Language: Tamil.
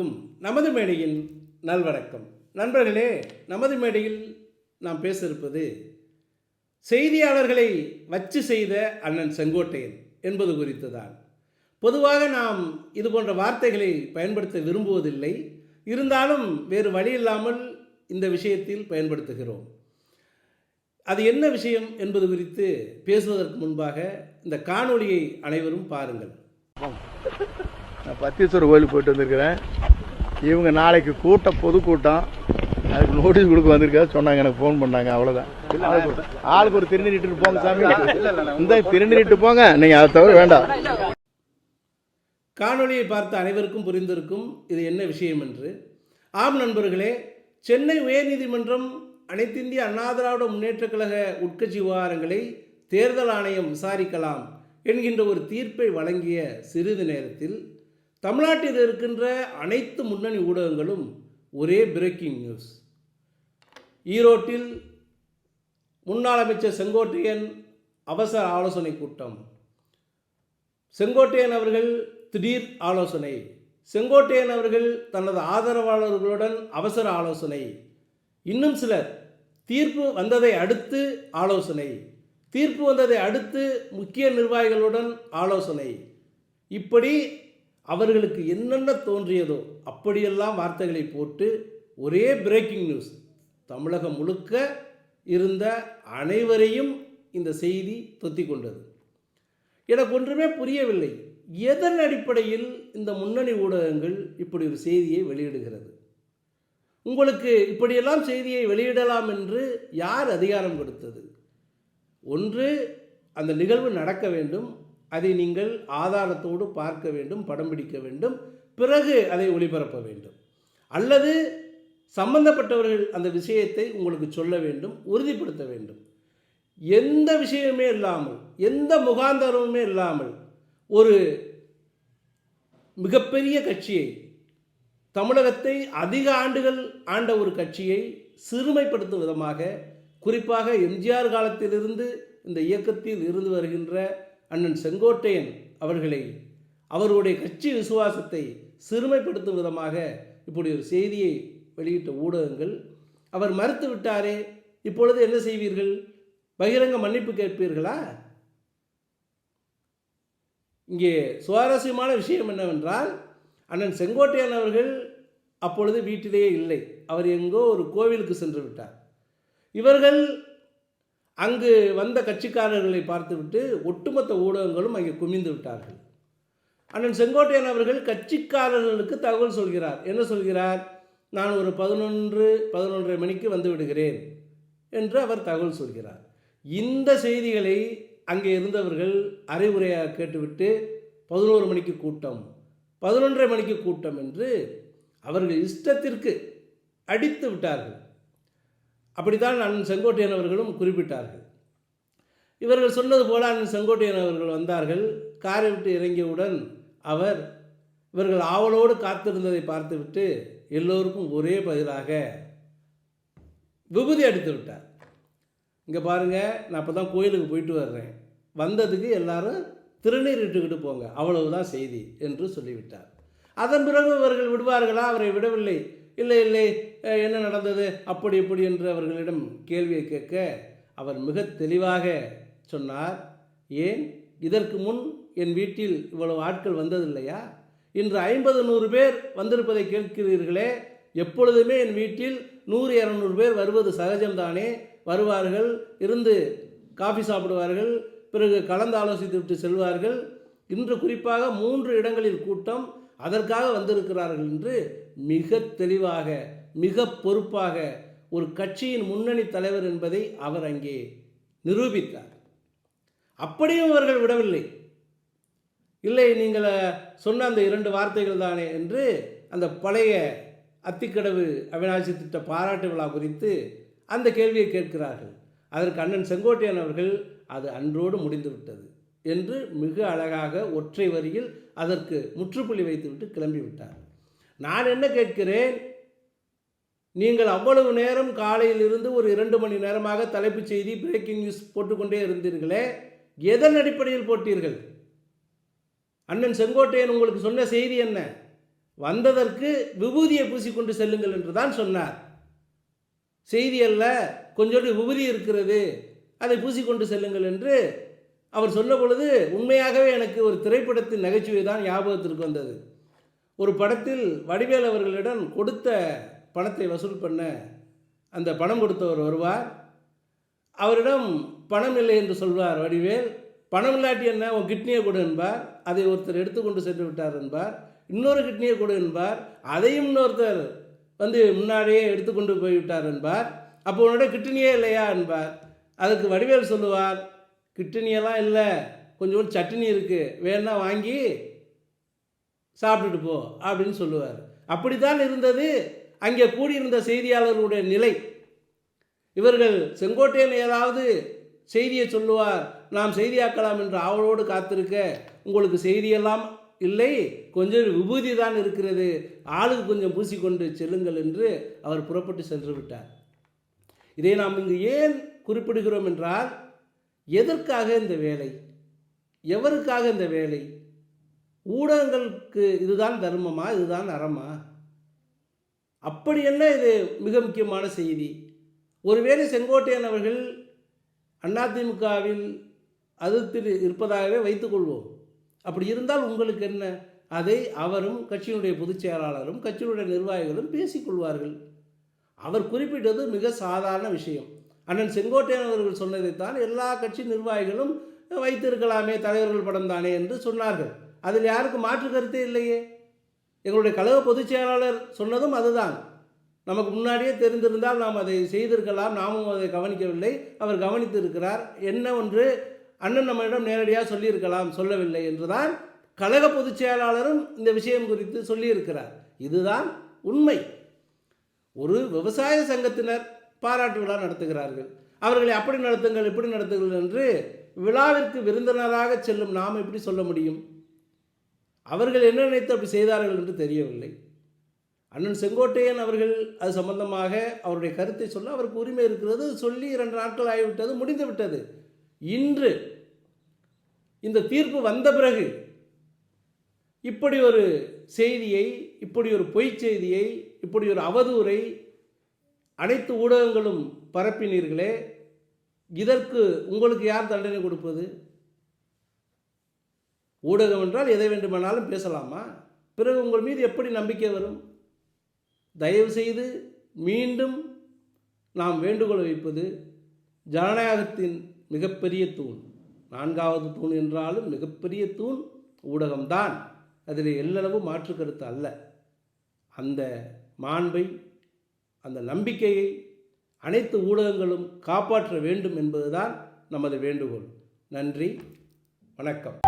அனைவருக்கும் நமது மேடையில் நல்வணக்கம். நண்பர்களே நமது மேடையில் நாம் பேச இருப்பது செய்தியாளர்களை வச்சு செய்த அண்ணன் செங்கோட்டையன் என்பது குறித்து தான் பொதுவாக நாம் இது போன்ற வார்த்தைகளை பயன்படுத்த விரும்புவதில்லை. இருந்தாலும் வேறு வழி இல்லாமல் இந்த விஷயத்தில் பயன்படுத்துகிறோம். அது என்ன விஷயம் என்பது குறித்து பேசுவதற்கு முன்பாக இந்த காணொளியை அனைவரும் பாருங்கள். நான் பத்தீஸ்வரர் கோயிலுக்கு போயிட்டு வந்திருக்கிறேன். இவங்க நாளைக்கு கூட்டம் பொதுக்கூட்டம் அதுக்கு நோட்டீஸ் கொடுக்க வந்திருக்காரு. சொன்னாங்க எனக்கு ஃபோன் பண்ணாங்க அவ்வளோதான் ஆளுக்கு ஒரு- ஆளுக்கு ஒரு திருநீட்டு போங்க சாமி. இந்த திருநீட்டு போங்க. நீங்கள் அதை தவிர வேண்டாம். காணொளியை பார்த்த அனைவருக்கும் புரிந்திருக்கும் இது என்ன விஷயம் என்று. ஆம் நண்பர்களே சென்னை உயர்நீதிமன்றம் அனைத்திந்திய அண்ணா திராவிட முன்னேற்றக் கழக உட்கட்சி விவகாரங்களை தேர்தல் ஆணையம் விசாரிக்கலாம் என்கின்ற ஒரு தீர்ப்பை வழங்கிய சிறிது நேரத்தில் தமிழ்நாட்டில் இருக்கின்ற அனைத்து முன்னணி ஊடகங்களும் ஒரே பிரேக்கிங் நியூஸ் ஈரோட்டில் முன்னாள் அமைச்சர் செங்கோட்டையன் அவசர ஆலோசனை கூட்டம். செங்கோட்டையன் அவர்கள் திடீர் ஆலோசனை. செங்கோட்டையன் அவர்கள் தனது ஆதரவாளர்களுடன் அவசர ஆலோசனை. இன்னும் சிலர் தீர்ப்பு வந்ததை அடுத்து ஆலோசனை. தீர்ப்பு வந்ததை அடுத்து முக்கிய நிர்வாகிகளுடன் ஆலோசனை. இப்படி அவர்களுக்கு என்னென்ன தோன்றியதோ அப்படியெல்லாம் வார்த்தைகளை போட்டு ஒரே பிரேக்கிங் நியூஸ் தமிழகம் முழுக்க இருந்த அனைவரையும் இந்த செய்தி தொத்தி கொண்டது. எனக்கு ஒன்றுமே புரியவில்லை. எதன் அடிப்படையில் இந்த முன்னணி ஊடகங்கள் இப்படி ஒரு செய்தியை வெளியிடுகிறது? உங்களுக்கு இப்படியெல்லாம் செய்தியை வெளியிடலாம் என்று யார் அதிகாரம் கொடுத்தது? ஒன்று அந்த நிகழ்வு நடக்க வேண்டும். அதை நீங்கள் ஆதாரத்தோடு பார்க்க வேண்டும் படம் பிடிக்க வேண்டும் பிறகு அதை ஒளிபரப்ப வேண்டும். அல்லது சம்பந்தப்பட்டவர்கள் அந்த விஷயத்தை உங்களுக்கு சொல்ல வேண்டும் உறுதிப்படுத்த வேண்டும். எந்த விஷயமே இல்லாமல் எந்த முகாந்தரமுமே இல்லாமல் ஒரு மிகப்பெரிய கட்சியை தமிழகத்தை அதிக ஆண்டுகள் ஆண்ட ஒரு கட்சியை சிறுமைப்படுத்தும் விதமாக குறிப்பாக எம்ஜிஆர் காலத்திலிருந்து இந்த இயக்கத்தில் இருந்து வருகின்ற அண்ணன் செங்கோட்டையன் அவர்களை அவருடைய கட்சி விசுவாசத்தை சிறுமைப்படுத்தும் விதமாக இப்படி ஒரு செய்தியை வெளியிட்ட ஊடகங்கள் அவர் மறுத்து விட்டாரே இப்பொழுது என்ன செய்வீர்கள்? பகிரங்க மன்னிப்பு கேட்பீர்களா? இங்கே சுவாரஸ்யமான விஷயம் என்னவென்றால் அண்ணன் செங்கோட்டையன் அவர்கள் அப்பொழுது வீட்டிலேயே இல்லை. அவர் எங்கோ ஒரு கோவிலுக்கு சென்று விட்டார். இவர்கள் அங்கு வந்த கட்சிக்காரர்களை பார்த்துவிட்டு ஒட்டுமொத்த ஊடகங்களும் அங்கே குமிந்து விட்டார்கள். அண்ணன் செங்கோட்டையன் அவர்கள் கட்சிக்காரர்களுக்கு தகவல் சொல்கிறார். என்ன சொல்கிறார்? நான் ஒரு பதினொன்று பதினொன்றரை மணிக்கு வந்து விடுகிறேன் என்று அவர் தகவல் சொல்கிறார். இந்த செய்திகளை அங்கே இருந்தவர்கள் அறிவுரையாக கேட்டுவிட்டு பதினோரு மணிக்கு கூட்டம் பதினொன்றரை மணிக்கு கூட்டம் என்று அவர்கள் இஷ்டத்திற்கு அடித்து விட்டார்கள். அப்படித்தான் அண்ணன் செங்கோட்டையன் அவர்களும் குறிப்பிட்டார்கள். இவர்கள் சொன்னது போல அண்ணன் செங்கோட்டையன் அவர்கள் வந்தார்கள். காரை விட்டு இறங்கியவுடன் அவர் இவர்கள் ஆவலோடு காத்திருந்ததை பார்த்துவிட்டு எல்லோருக்கும் ஒரே பதிலாக விபூதி அடித்து விட்டார். இங்கே பாருங்கள் நான் இப்போ தான் கோயிலுக்கு போயிட்டு வர்றேன். வந்ததுக்கு எல்லாரும் திருநீர் இட்டுக்கிட்டு போங்க அவ்வளவுதான் செய்தி என்று சொல்லிவிட்டார். அதன் பிறகு இவர்கள் விடுவார்களா? அவரை விடவில்லை. இல்லை இல்லை என்ன நடந்தது? அப்படி இப்படி என்று அவர்களிடம் கேள்வியை கேட்க அவர் மிக தெளிவாக சொன்னார் ஏன்? இதற்கு முன் என் வீட்டில் இவ்வளவு ஆட்கள் வந்ததில்லையா? இன்று ஐம்பது நூறு பேர் வந்திருப்பதை கேட்கிறீர்களே எப்பொழுதுமே என் வீட்டில் நூறு இரநூறு பேர் வருவது சகஜம்தானே? வருவார்கள் இருந்து காஃபி சாப்பிடுவார்கள் பிறகு கலந்து ஆலோசித்து விட்டு செல்வார்கள். இன்று குறிப்பாக மூன்று இடங்களில் கூட்டம் அதற்காக வந்திருக்கிறார்கள் என்று மிக தெளிவாக மிக பொறுப்பாக ஒரு கட்சியின் முன்னணி தலைவர் என்பதை அவர் அங்கே நிரூபித்தார். அப்படியும் அவர்கள் விடவில்லை. இல்லை நீங்கள் சொன்ன அந்த இரண்டு வார்த்தைகள் தானே என்று அந்த பழைய அத்திக்கடவு அவிநாசி திட்ட பாராட்டு விழா குறித்து அந்த கேள்வியை கேட்கிறார்கள். அதற்கு அண்ணன் செங்கோட்டையன் அவர்கள் அது அன்றோடு முடிந்துவிட்டது என்று மிக அழகாக ஒற்றை வரியில் அதற்கு முற்றுப்புள்ளி வைத்துவிட்டு கிளம்பி விட்டார் நான் என்ன கேட்கிறேன்? நீங்கள் அவ்வளவு நேரம் காலையிலிருந்து ஒரு இரண்டு மணி நேரமாக தலைப்புச் செய்தி பிரேக்கிங் நியூஸ் போட்டுக்கொண்டே இருந்தீர்களே? எதன் அடிப்படையில் போட்டீர்கள்? அண்ணன் செங்கோட்டையன் உங்களுக்கு சொன்ன செய்தி என்ன? வந்ததற்கு விபூதியை பூசிக்கொண்டு செல்லுங்கள் என்று தான் சொன்னார். செய்தி அல்ல கொஞ்சோண்டு விபூதி இருக்கிறது அதை பூசிக்கொண்டு செல்லுங்கள் என்று அவர் சொன்ன பொழுது உண்மையாகவே எனக்கு ஒரு திரைப்படத்தின் நகைச்சுவை தான் ஞாபகத்திற்கு வந்தது. ஒரு படத்தில் வடிவேல் அவர்களிடம் கொடுத்த பணத்தை வசூல் பண்ண அந்த பணம் கொடுத்தவர் வருவார். அவரிடம் பணம் இல்லை என்று சொல்வார் வடிவேல். பணம் இல்லாட்டி என்ன? உன் கிட்னியை கொடு என்பார். அதை ஒருத்தர் எடுத்துக்கொண்டு சென்று விட்டார் என்பார். இன்னொரு கிட்னியை கொடு என்பார். அதையும் இன்னொருத்தர் வந்து முன்னாடியே எடுத்துக்கொண்டு போய்விட்டார் என்பார். அப்போ உன்னோட கிட்னியே இல்லையா என்பார். அதுக்கு வடிவேல் சொல்லுவார் கிட்னியெல்லாம் இல்லை. கொஞ்சோண்டு சட்னி இருக்குது வேணா வாங்கி சாப்பிட்டுட்டு போ அப்படின்னு சொல்லுவார். அப்படித்தான் இருந்தது. அங்கே கூடியிருந்த செய்தியாளர்களுடைய நிலை. இவர்கள் செங்கோட்டையன் ஏதாவது செய்தியை சொல்லுவார் நாம் செய்தியாக்கலாம் என்று ஆவலோடு காத்திருக்க உங்களுக்கு செய்தியெல்லாம் இல்லை. கொஞ்சம் விபூதி தான் இருக்கிறது. ஆளுக்கு கொஞ்சம் பூசிக்கொண்டு செல்லுங்கள் என்று அவர் புறப்பட்டு சென்று விட்டார். இதை நாம் இங்கு ஏன் குறிப்பிடுகிறோம் என்றால் எதற்காக இந்த வேலை? எவருக்காக இந்த வேலை? ஊடகங்களுக்கு இதுதான் தர்மமா இதுதான் அறமா? அப்படி என்ன இது மிக முக்கியமான செய்தி? ஒருவேளை செங்கோட்டையன் அவர்கள் அதிமுகவில் அதிருப்தியில் இருப்பதாகவே வைத்துக்கொள்வோம் அப்படி இருந்தால் உங்களுக்கு என்ன? அதை அவரும் கட்சியினுடைய பொதுச் செயலாளரும் கட்சியினுடைய நிர்வாகிகளும் பேசிக்கொள்வார்கள் அவர் குறிப்பிட்டது மிக சாதாரண விஷயம். அண்ணன் செங்கோட்டையன் அவர்கள் சொன்னதைத்தான் எல்லா கட்சி நிர்வாகிகளும் வைத்திருக்கலாமே தலைவர்கள் படம் தானே என்று சொன்னார்கள். அதில் யாருக்கும் மாற்று கருத்தே இல்லையே. எங்களுடைய கழக பொதுச் செயலாளர் சொன்னதும் அதுதான். நமக்கு முன்னாடியே தெரிந்திருந்தால் நாம் அதை செய்திருக்கலாம் நாமும் அதை கவனிக்கவில்லை. அவர் கவனித்திருக்கிறார் என்ன ஒன்று அண்ணன் நம்மிடம் நேரடியாக சொல்லியிருக்கலாம் சொல்லவில்லை என்றுதான் கழக பொதுச் செயலாளரும் இந்த விஷயம் குறித்து சொல்லியிருக்கிறார். இதுதான் உண்மை. ஒரு விவசாய சங்கத்தினர் பாராட்டு விழா நடத்துகிறார்கள். அவர்களை அப்படி நடத்துங்கள் இப்படி நடத்துங்கள் என்று விழாவிற்கு விருந்தினராக செல்லும் நாம் எப்படி சொல்ல முடியும்? அவர்கள் என்ன நினைத்து அப்படி செய்தார்கள் என்று தெரியவில்லை. அண்ணன் செங்கோட்டையன் அவர்கள் அது சம்பந்தமாக அவருடைய கருத்தை சொல்ல அவருக்கு உரிமை இருக்கிறது. சொல்லி இரண்டு நாட்கள் ஆகிவிட்டது முடிந்து விட்டது. இன்று இந்த தீர்ப்பு வந்த பிறகு இப்படி ஒரு செய்தியை இப்படி ஒரு பொய் செய்தியை இப்படி ஒரு அவதூறை அனைத்து ஊடகங்களும் பரப்பினீர்களே இதற்கு உங்களுக்கு யார் தண்டனை கொடுப்பது? ஊடகம் என்றால் எதை வேண்டுமானாலும் பேசலாமா? பிறகு உங்கள் மீது எப்படி நம்பிக்கை வரும்? தயவுசெய்து மீண்டும் நாம் வேண்டுகோள் வைப்பது ஜனநாயகத்தின் மிகப்பெரிய தூண். நான்காவது தூண் என்றாலும் மிகப்பெரிய தூண் ஊடகம்தான். அதில் எல்லளவு மாற்று கருத்து அல்ல. அந்த மாண்பை அந்த நம்பிக்கையை அனைத்து ஊடகங்களும் காப்பாற்ற வேண்டும் என்பதுதான் நமது வேண்டுகோள். நன்றி வணக்கம்.